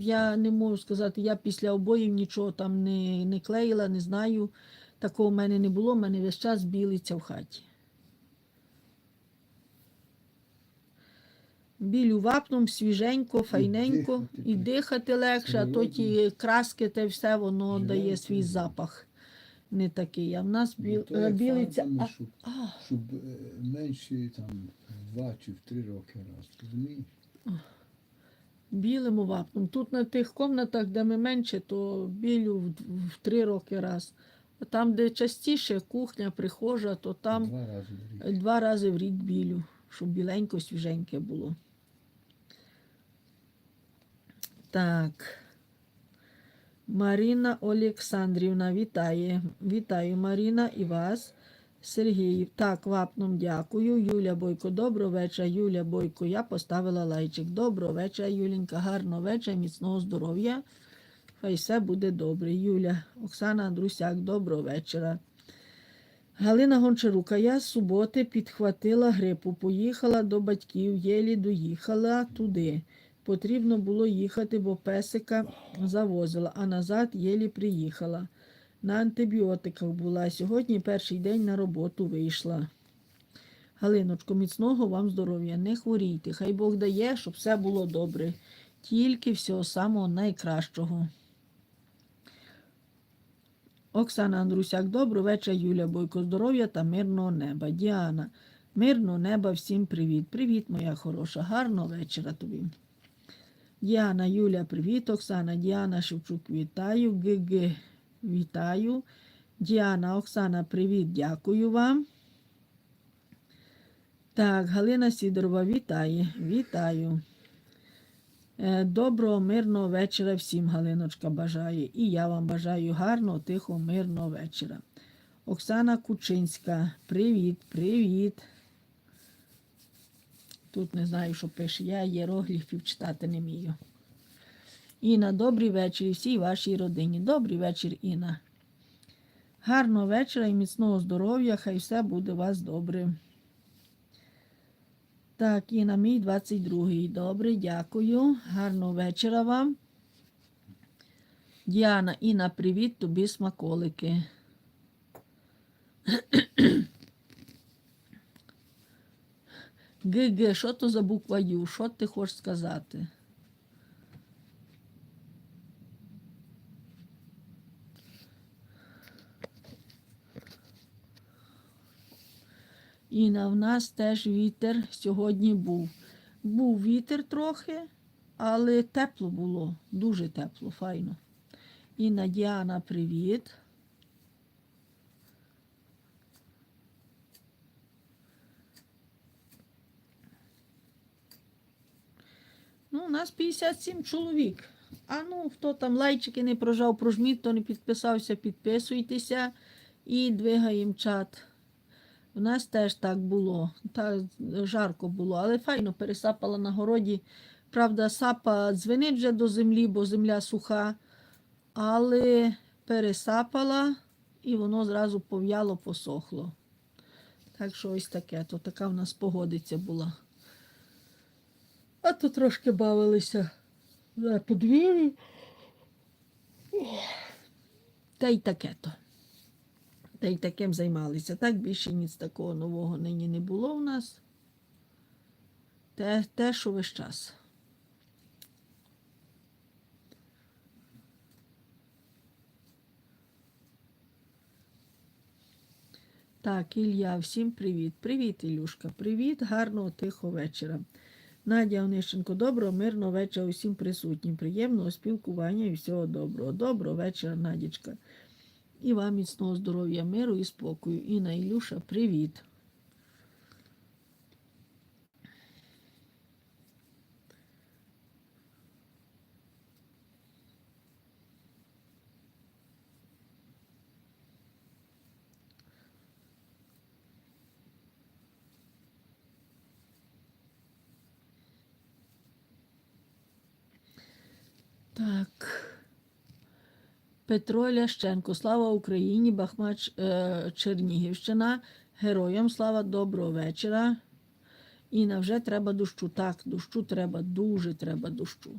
я не можу сказати, я після обоїв нічого там не, не клеїла, не знаю. Такого в мене не було, в мене весь час білиться в хаті. Білю вапном, свіженько, файненько, і дихати легше, а то ті краски та все, воно дає свій запах. Не такий. А в нас Ну, біл... то білиться. щоб, а, щоб е, менше там в два чи в три роки раз. Розумієш? Білим вапном. Тут на тих комнатах, де ми менше, то білю в, в три роки раз. А там, де частіше кухня, прихожа, то там Два рази в рік. два рази в рік білю, щоб біленько, свіженьке було. Так. Маріна Олександрівна вітає. Вітаю, Маріна, і вас. Сергій, так, вапном дякую. Юля Бойко, доброго вечора. Юля Бойко, я поставила лайчик. Доброго вечора, Юленька, гарного вечора, міцного здоров'я. Хай все буде добре. Юля, Оксана Андрусяк, доброго вечора. Галина Гончарука, я з суботи підхватила грипу, поїхала до батьків, єлі доїхала туди. Потрібно було їхати, бо песика завозила, а назад єлі приїхала. На антибіотиках була. Сьогодні перший день на роботу вийшла. Галиночко, міцного вам здоров'я, не хворійте. Хай Бог дає, щоб все було добре. Тільки всього самого найкращого. Оксана Андрусяк, доброго вечора, Юля Бойко, здоров'я та мирного неба. Діана, мирного неба, всім привіт. Привіт, моя хороша, гарного вечора тобі. Діана, Юля, привіт. Оксана, Діана Шевчук, вітаю. ГГ, вітаю. Діана, Оксана, привіт, дякую вам. Так, Галина Сідорова, вітає, вітаю. Е, Доброго, мирного вечора всім, Галиночка бажає. І я вам бажаю гарного, тихого, мирного вечора. Оксана Кучинська, привіт, привіт. Тут не знаю, що пише. Я єрогліфів читати не вмію. Інна, добрий вечір всій вашій родині. Добрий вечір, Інна. Гарного вечора і міцного здоров'я, хай все буде у вас добре. Так, і на мій 22-й. Добре, дякую. Гарного вечора вам. Діана, Інна, привіт, тобі смаколики. ГГ, що то за буква Ю? Що ти хочеш сказати? Інна, в нас теж вітер сьогодні був. Був вітер трохи, але тепло було, дуже тепло, файно. Інна Діана, привіт. Ну, у нас 57 чоловік. А ну, хто там лайчики не прожав, прожміть, хто не підписався, підписуйтеся і двигаємо чат. У нас теж так було, так жарко було, але файно пересапала на городі. Правда, сапа дзвенить вже до землі, бо земля суха, але пересапала і воно зразу пов'яло, посохло. Так що ось таке, то така в нас погодиця була. А то трошки бавилися на подвір'ї. Та й таке то. Та й таким займалися. Так більше ніц такого нового нині не було у нас. Те, те що весь час. Так, Ілля, всім привіт. Привіт, Ілюшка. Привіт, гарного тихого вечора. Надя Онищенко, доброго, мирного вечора усім присутнім. Приємного спілкування і всього доброго. Доброго вечора, Надічка. І вам міцного здоров'я, миру і спокою. Інна Ілюша, привіт. Так. Петро Лященко, слава Україні, Бахмач е, Чернігівщина. Героям слава, доброго вечора. І навже треба дощу. Так, дощу треба, дуже треба дощу.